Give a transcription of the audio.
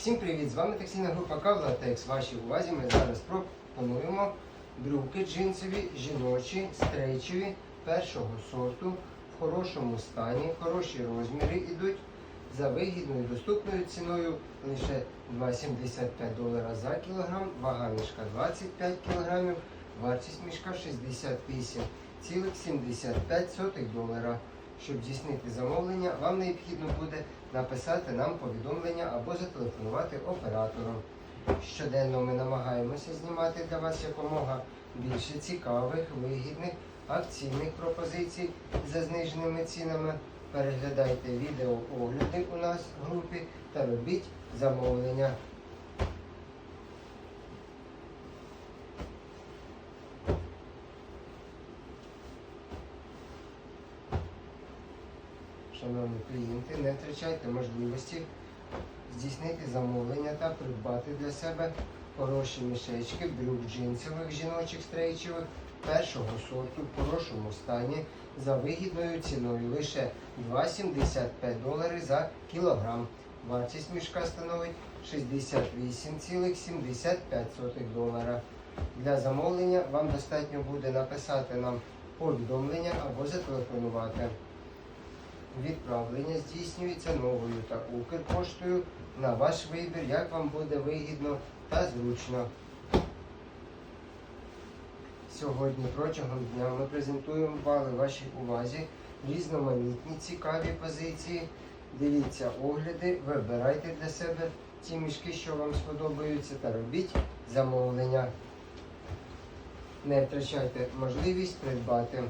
Всім привіт! З вами таксійна група Кавла Текс. Вашій увазі ми зараз пропонуємо брюки джинсові, жіночі, стрейчеві першого сорту в хорошому стані, хороші розміри йдуть за вигідною доступною ціною лише 2,75 долара за кілограм, вага мішка 25 кілограмів, вартість мішка 68,75 долара. Щоб здійснити замовлення, вам необхідно буде написати нам повідомлення або зателефонувати оператору. Щоденно ми намагаємося знімати для вас якомога більше цікавих, вигідних, акційних пропозицій за зниженими цінами. Переглядайте відео огляди у нас в групі та робіть замовлення. Шановні клієнти, не втрачайте можливості здійснити замовлення та придбати для себе хороші мішечки брюк джинсових жіночих стрейчевих першого сорту в хорошому стані за вигідною ціною лише 2,75 долари за кілограм. Вартість мішка становить 68,75 долара. Для замовлення вам достатньо буде написати нам повідомлення або зателефонувати. Відправлення здійснюється новою та Укрпоштою на ваш вибір, як вам буде вигідно та зручно. Сьогодні протягом дня ми презентуємо вашій увазі різноманітні цікаві позиції. Дивіться огляди, вибирайте для себе ті мішки, що вам сподобаються, та робіть замовлення. Не втрачайте можливість придбати.